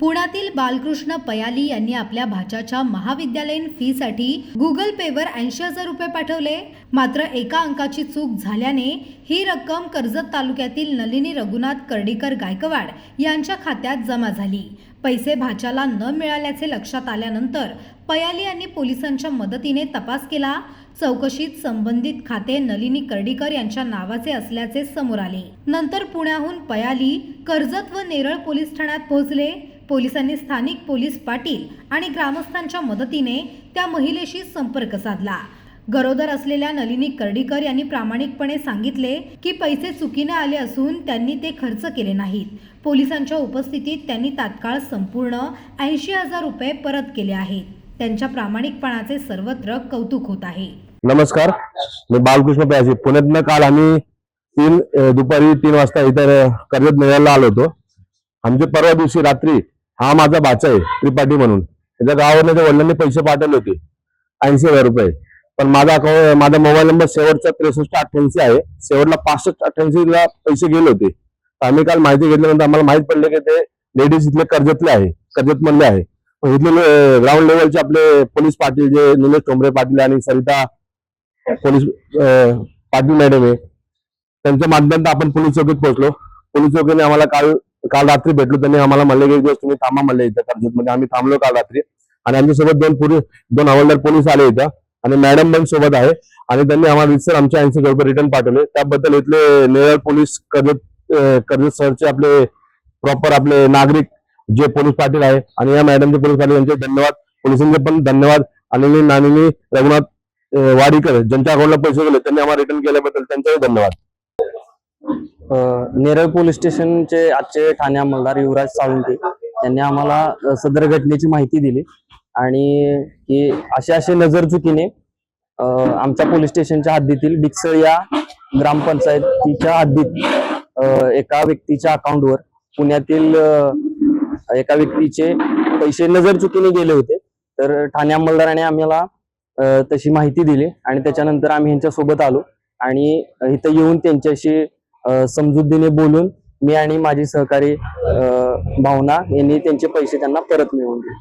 पुण्यातील बालकृष्ण पयाली यांनी आपल्या भाच्याच्या महाविद्यालयीन फीसाठी गुगल पेवर ऐंशी हजार रुपये पाठवले. मात्र एका अंकाची चूक झाल्याने ही रक्कम कर्जत तालुक्यातील नलिनी रघुनाथ कर्डीकर गायकवाड यांच्या खात्यात जमा झाली. पैसे भाच्याला न मिळाल्याचे लक्षात आल्यानंतर पयाली यांनी पोलिसांच्या मदतीने तपास केला. चौकशीत संबंधित खाते नलिनी कर्डीकर यांच्या नावाचे असल्याचे समोर आले. नंतर पुण्याहून पयाली कर्जत व नेरळ पोलीस ठाण्यात पोहोचले. पोलिसांनी स्थानिक पोलीस पाटील आणि ग्रामस्थांच्या मदतीने त्या महिलेशी संपर्क साधला. गरोदर असलेल्या नलिनी कर्डीकर यांनी प्रामाणिकपणे सांगितले की पैसे चुकीने आले असून त्यांनी ते खर्च केले नाहीत. पोलिसांच्या उपस्थितीत त्यांनी तात्काळ संपूर्ण ऐंशी हजार रुपये परत केले आहेत. त्यांच्या प्रामाणिकपणाचे सर्वत्र कौतुक होत आहे. नमस्कार. मी बालकृष्ण प्यासी. पुण्यातनं काल आम्ही तीन दुपारी तीन वाजता इतर कर्जत मेळ्याला आलो होतो. आमचे परवा दिवशी रात्री हा माझा भाचा आहे त्रिपाठी म्हणून. त्याच्या गावावरनं त्या वडिलांनी पैसे पाठवले होते ऐंशी हजार रुपये. पण माझा अकाउंट माझा मोबाईल नंबर शेवटचा त्रेसष्ट अठ्ठ्याऐंशी आहे. शेवटला पासष्ट अठ्ठ्याऐंशी ला पैसे गेले होते. तर आम्ही काल माहिती घेतल्यानंतर आम्हाला माहीत पडले की ते लेडीज इथले कर्जतले आहे कर्जत मधले आहे. इथले ग्राउंड लेवलचे आपले पोलीस पाटील जे निलेश टोंबरे पाटील आणि सरिता पोलीस पाटील मॅडम आहे. त्यांच्या माध्यमातून आपण पोलीस चौकीत पोहोचलो. पोलीस चौकीने आम्हाला काल काल रात्री भेटलो त्यांनी आम्हाला म्हणले की एक दिवस तुम्ही थांबा म्हणले इथं कर्जत मध्ये. आम्ही थांबलो काल रात्री. आणि आमच्यासोबत दोन पोलीस दोन हवालदार पोलीस आले इथं. आणि मॅडम पण सोबत आहे. आणि त्यांनी आम्हाला रितसर आमच्या ऐंशी रुपये रिटर्न पाठवले. त्याबद्दल इथले नेरळ पोलीस कर्जत कर्जत सरचे आपले प्रॉपर आपले नागरिक जे पोलीस पाटील आहे. आणि या मॅडमचे पोलीस पाटील यांचे धन्यवाद. पोलिसांचे पण धन्यवाद. आणि नानिनी रघुनाथ वाडीकर ज्यांच्या अकाउंटला पैसे गेले त्यांनी आम्हाला रिटर्न केल्याबद्दल त्यांचाही धन्यवाद. नेरळ पोलीस स्टेशनचे आजचे ठाणे अंमलदार युवराज साळुंके यांनी आम्हाला सदर घटनेची माहिती दिली आणि की अशा असे नजर चुकीने आमच्या पोलीस स्टेशनच्या हद्दीतील डिक्सळ या ग्रामपंचायतीच्या हद्दीत एका व्यक्तीच्या अकाउंटवर पुण्यातील एका व्यक्तीचे पैसे नजर चुकीने गेले होते. तर ठाणे अंमलदाराने आम्हाला तशी माहिती दिली आणि त्याच्यानंतर आम्ही यांच्या सोबत आलो आणि इथं येऊन त्यांच्याशी समजुतीने बोलून मी आणि माझी सहकारी भावना यांनी त्यांचे पैसे त्यांना परत मिळवून दिले.